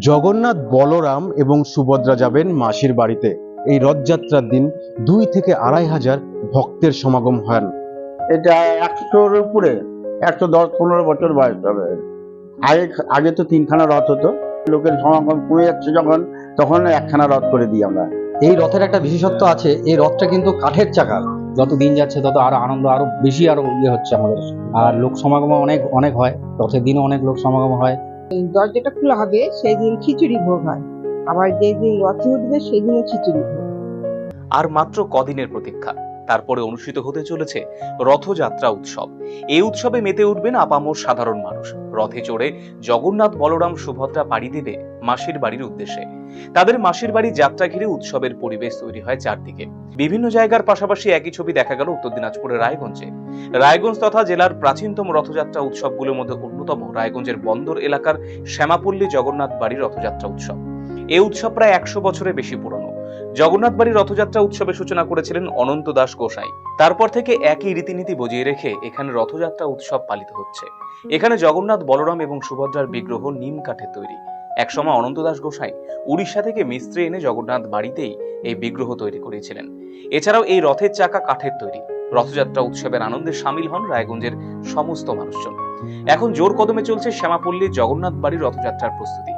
জগন্নাথ বলরাম এবং সুভদ্রা যাবেন মাসির বাড়িতে। এই রথযাত্রার দিন দুই থেকে আড়াই হাজার ভক্তের সমাগম হন। এটা একশোর উপরে একশো দশ পনেরো বছর বয়স হবে। আগে আগে তো তিনখানা রথ হতো। লোকের সমাগম কমে যাচ্ছে যখন তখন একখানা রথ করে দিই আমরা। এই রথের একটা বিশেষত্ব আছে এই রথটা কিন্তু কাঠের চাকার যত দিন যাচ্ছে তত আরও আনন্দ আরও বেশি আরও ইয়ে হচ্ছে আমাদের। আর লোক সমাগম অনেক অনেক হয়। রথের দিনও অনেক লোক সমাগম হয়। দরজাটা খোলা হবে সেই দিন খিচুড়ি ভোগ হয়। আবার যেদিন রথে উঠবে, সেদিনও খিচুড়ি ভোগ। আর মাত্র কদিনের প্রতীক্ষা? তারপরে অনুষ্ঠিত হতে চলেছে রথযাত্রা উৎসব। এই উৎসবে মেতে উঠবেন আপামর সাধারণ মানুষ। রথে চড়ে জগন্নাথ বলরাম সুভদ্রা পাড়ি দেবে মাসির বাড়ির উদ্দেশ্যে। তাদের মাসির বাড়ি যাত্রা ঘিরে উৎসবের পরিবেশ তৈরি হয় চারদিকে। বিভিন্ন জায়গার পাশাপাশি একই ছবি দেখা গেল উত্তর দিনাজপুরের রায়গঞ্জে। রায়গঞ্জ তথা জেলার প্রাচীনতম রথযাত্রা উৎসবগুলোর মধ্যে অন্যতম রায়গঞ্জের বন্দর এলাকার শ্যামাপল্লী জগন্নাথ বাড়ির রথযাত্রা উৎসব। এই উৎসব প্রায় একশো বছরের বেশি পুরনো। জগন্নাথ বাড়ির রথযাত্রা উৎসবের সূচনা করেছিলেন অনন্ত দাস গোসাই। তারপর থেকে একই রীতিনীতি বজিয়ে রেখে এখানে রথযাত্রা উৎসব পালিত হচ্ছে। এখানে জগন্নাথ, বলরাম এবং সুভদ্রার বিগ্রহ নিম কাঠের তৈরি। একসময় অনন্ত দাস গোসাই উড়িষ্যা থেকে মিস্ত্রি এনে জগন্নাথ বাড়িতেই এই বিগ্রহ তৈরি করেছিলেন। এছাড়াও এই রথের চাকা কাঠের তৈরি। রথযাত্রা উৎসবের আনন্দে সামিল হন রায়গঞ্জের সমস্ত মানুষজন। এখন জোর কদমে চলছে শ্যামাপল্লীর জগন্নাথ বাড়ির রথযাত্রার প্রস্তুতি।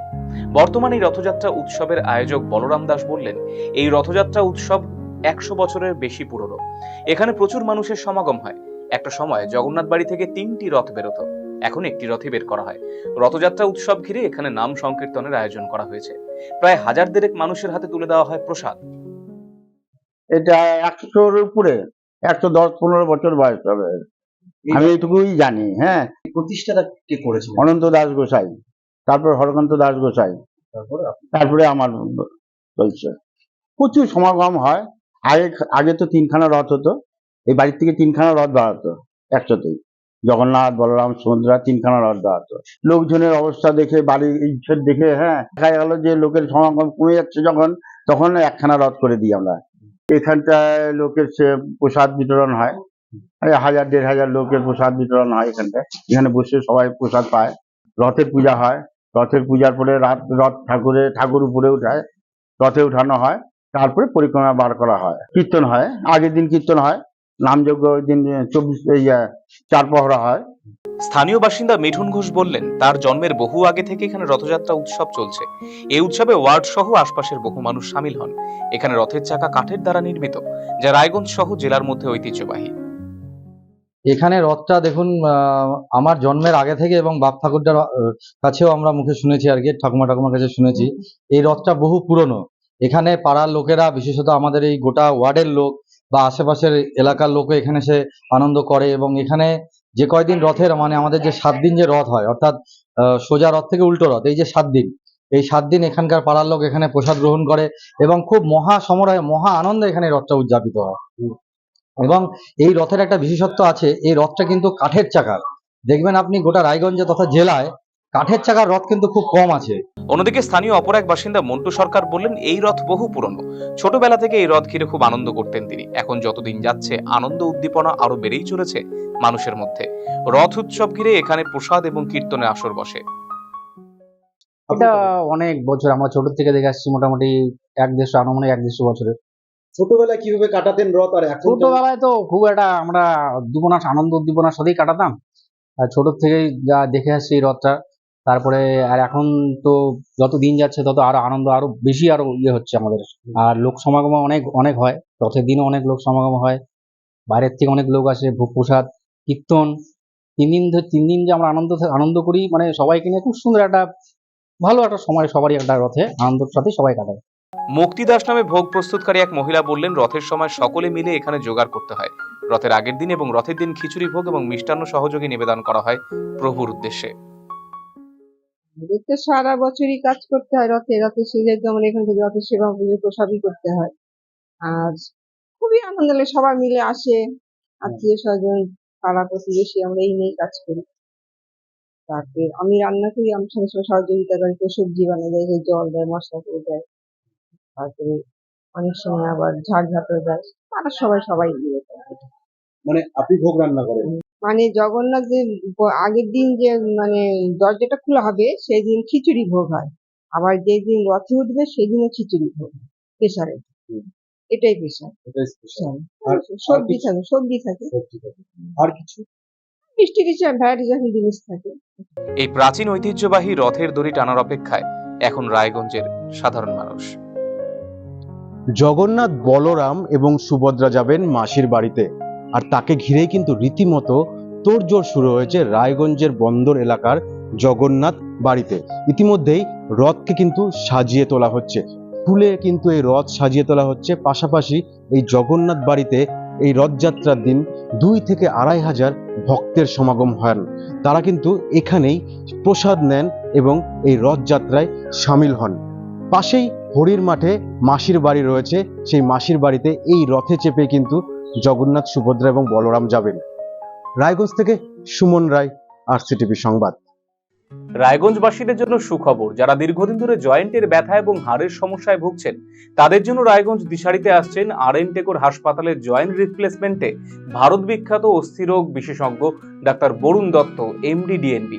বর্তমানে এই রথযাত্রা উৎসবের আয়োজক বলরাম দাস বললেন এই রথযাত্রা উৎসব একশো বছরের বেশি পুরনো। এখানে প্রচুর মানুষের সমাগম হয়। একটা সময় জগন্নাথ বাড়ি থেকে তিনটি রথ বেরোতো। এখন একটি রথই বের করা হয়। রথযাত্রা উৎসব ঘিরে এখানে নাম সংকীর্তনের আয়োজন করা হয়েছে। প্রায় হাজার দেড়েক মানুষের হাতে তুলে দেওয়া হয় প্রসাদ। এটা একশোর উপরে একশো দশ পনেরো বছর বয়স হবে। আমি এটুকুই জানি হ্যাঁ। প্রতিষ্ঠাটা কে করেছে? অনন্ত দাস গোসাই। তারপর হরকান্ত দাস গোসাই। তারপরে আমার চলছে প্রচুর সমাগম হয়। আগে আগে তো তিনখানা রথ হতো। এই বাড়ির থেকে তিনখানা রথ বাড়াতো একসাথেই। জগন্নাথ বলরাম সুভদ্রা তিনখানা রথ বাড়াতো। লোকজনের অবস্থা দেখে বাড়ির ইচ্ছের দেখে হ্যাঁ দেখা গেল যে লোকের সমাগম কমে যাচ্ছে যখন তখন একখানা রথ করে দিই আমরা। এখানটায় লোকের সে প্রসাদ বিতরণ হয়। হাজার দেড় হাজার লোকের প্রসাদ বিতরণ হয় এখানটায়। এখানে বসে সবাই প্রসাদ পায়। রথের পূজা হয়। রথের পূজার পরে রাত, রথ ঠাকুরে, ঠাকুর উপরে উঠায়, রথে উঠানো হয়, তারপরে পরিক্রমা বার করা হয়। কীর্তন হয়, আগের দিন কীর্তন হয়, নামযজ্ঞ ওই দিন চব্বিশ চার পহরা হয়। স্থানীয় বাসিন্দা মিঠুন ঘোষ বললেন, তার জন্মের বহু আগে থেকে এখানে রথযাত্রা উৎসব চলছে। এই উৎসবে ওয়ার্ড সহ আশপাশের বহু মানুষ সামিল হন। এখানে রথের চাকা কাঠের দ্বারা নির্মিত, যা রায়গঞ্জ সহ জেলার মধ্যে ঐতিহ্যবাহী। এখানে রথটা দেখুন আমার জন্মের আগে থেকে এবং বাপ ঠাকুরটার কাছেও আমরা মুখে শুনেছি আর কি, ঠাকুমা ঠাকুমার কাছে শুনেছি। এই রথটা বহু পুরনো। এখানে পাড়ার লোকেরা, বিশেষত আমাদের এই গোটা ওয়ার্ডের লোক বা আশেপাশের এলাকার লোকও এখানে সে আনন্দ করে এবং এখানে যে কয়দিন রথের মানে আমাদের যে সাত দিন যে রথ হয়, অর্থাৎ সোজা রথ থেকে উল্টো রথ, এই যে সাত দিন, এই সাত দিন এখানকার পাড়ার লোক এখানে প্রসাদ গ্রহণ করে এবং খুব মহা সমরায়, মহা আনন্দে এখানে রথটা উদযাপিত হয়। এবং এই রথের একটা বিশেষত্ব আছে এই রথটা কিন্তু কাঠের চাকার। দেখবেন আপনি গোটা রায়গঞ্জে তথা জেলায় কাঠের চাকার রথ কিন্তু খুব কম আছে। অন্যদিকে স্থানীয় অপর এক বাসিন্দা মন্টু সরকার বললেন এই রথ বহু পুরনো। ছোটবেলা থেকে এই রথ ঘিরে খুব আনন্দ করতেন তিনি। এখন যতদিন যাচ্ছে আনন্দ উদ্দীপনা আরও বেড়েই চলেছে মানুষের মধ্যে। রথ উৎসব ঘিরে এখানে প্রসাদ এবং কীর্তনের আসর বসে। এটা অনেক বছর আমরা ছোট থেকে দেখে আসছি মোটামুটি এক দেড়শো আনুমানিক এক দেড়শো বছরের। ছোটবেলায় কীভাবে কাটাতেন রথ আর এখন ছোটবেলায় তো খুব একটা আমরা উদ্দীপনা আনন্দ উদ্দীপনার সাথেই কাটাতাম। আর ছোট থেকেই যা দেখে আসছি এই রথটা, তারপরে আর এখন তো যত দিন যাচ্ছে তত আরও আনন্দ আরও বেশি আরও ইয়ে হচ্ছে আমাদের। আর লোক সমাগম অনেক অনেক হয়। রথের দিনও অনেক লোক সমাগম হয়। বাইরের থেকে অনেক লোক আসে, ভোগ প্রসাদ, কীর্তন। তিন দিন ধরে তিন দিন যে আমরা আনন্দ আনন্দ করি মানে সবাইকে নিয়ে খুব সুন্দর একটা, ভালো একটা সময় সবারই একটা রথে আনন্দের সাথে সবাই কাটায়। মুক্তিদাস নামে ভোগ প্রস্তুতকারী এক মহিলা বললেন, রথের সময় সকলে মিলে এখানে জোগাড় করতে হয়। রথের আগের দিন এবং রথের দিন খিচুড়ি ভোগ এবং মিষ্টান্ন সহযোগে নিবেদন করা হয় প্রভুর উদ্দেশ্যে। সারা বছরই কাজ করতে হয় রথে। রথে সেজে যেমন এখান থেকে রথের সেবা পুজো করতে হয়। আর খুবই আনন্দ লাগে, সবাই মিলে আসে, আত্মীয় স্বজন, পাড়া প্রতিবেশী, আমরা এই নিয়েই কাজ করি। তারপরে আমি রান্না করি, আমার সঙ্গে সহযোগিতা করি কেউ সবজি বানিয়ে দেয় জল দেয়, মশলা করে দেয়। তারপরে অনেক সময় আবার ঝাড় ঝাঁটও দেয় তারা সবাই সবাই দিয়ে মানে আপনি ভোগ রান্না করেন? মানে জগন্নাথ যে আগের দিন যে মানে দরজাটা খোলা হবে সেই দিন খিচুড়ি ভোগ হয়। আবার যেদিন রথে উঠবে সেদিনও খিচুড়ি ভোগ প্রেশারে। এটাই প্রেশার। আর- সবজি কিছু? থাকে সবজি থাকে। আর কিছু? মিষ্টি কিছু ভ্যারাইটি যখন জিনিস থাকে। এই প্রাচীন ঐতিহ্যবাহী রথের দড়ি টানার অপেক্ষায় এখন রায়গঞ্জের সাধারণ মানুষ। জগন্নাথ বলরাম এবং সুভদ্রা যাবেন মাসির বাড়িতে। আর তাকে ঘিরেই কিন্তু রীতিমতো তোড়জোড় শুরু হয়েছে রায়গঞ্জের বন্দর এলাকার জগন্নাথ বাড়িতে। ইতিমধ্যেই রথকে কিন্তু সাজিয়ে তোলা হচ্ছে। ফুলে কিন্তু এই রথ সাজিয়ে তোলা হচ্ছে। পাশাপাশি এই জগন্নাথ বাড়িতে এই রথযাত্রার দিন দুই থেকে আড়াই হাজার ভক্তের সমাগম হন। তারা কিন্তু এখানেই প্রসাদ নেন এবং এই রথযাত্রায় সামিল হন। পাশেই হরির মাঠে মাসির বাড়ি রয়েছে। সেই মাসির বাড়িতে এই রথে চেপে কিন্তু জগন্নাথ, সুভদ্রা এবং বলরাম যাবেন। রায়গঞ্জ থেকে সুমন রায় আর সিটিভি সংবাদ। রায়গঞ্জবাসীদের জন্য সুখবর, যারা দীর্ঘদিন ধরে জয়েন্টের ব্যথা এবং হাড়ের সমস্যায় ভুগছেন, তাদের জন্য রায়গঞ্জ দিশারিতে আসছেন আর এন টেকোর হাসপাতালের জয়েন্ট রিপ্লেসমেন্টে ভারত বিখ্যাত অস্থিরোগ বিশেষজ্ঞ doctor Barun Dutta, MD, DNB.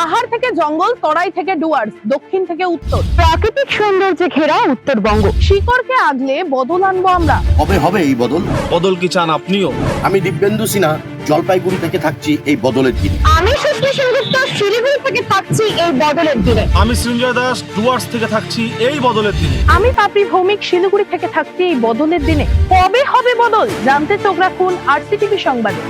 পাহাড় থেকে জঙ্গল তরাই থেকে ডুয়ার্স দক্ষিণ থেকে উত্তর। প্রাকৃতিক সৌন্দর্যে ঘেরা উত্তরবঙ্গ। শিকড়কে আগলে বদল আনব আমরা। হবে হবে এই বদল। বদল কি চান আপনিও? আমি দিব্যেন্দু সিনহা জলপাইগুড়ি থেকে থাকছি এই বদলের দিন। আমি সত্যি সেনগুপ্ত শিলিগুড়ি থেকে থাকছি এই বদলের দিনে। আমি সৃঞ্জয় দাস ডুয়ার্স থেকে থাকছি এই বদলের দিনে। আমি পাপড়ি ভৌমিক শিলিগুড়ি থেকে থাকছি এই বদলের দিনে। কবে হবে বদল? জানতে চোখ রাখুন আরসিটিভি সংবাদে।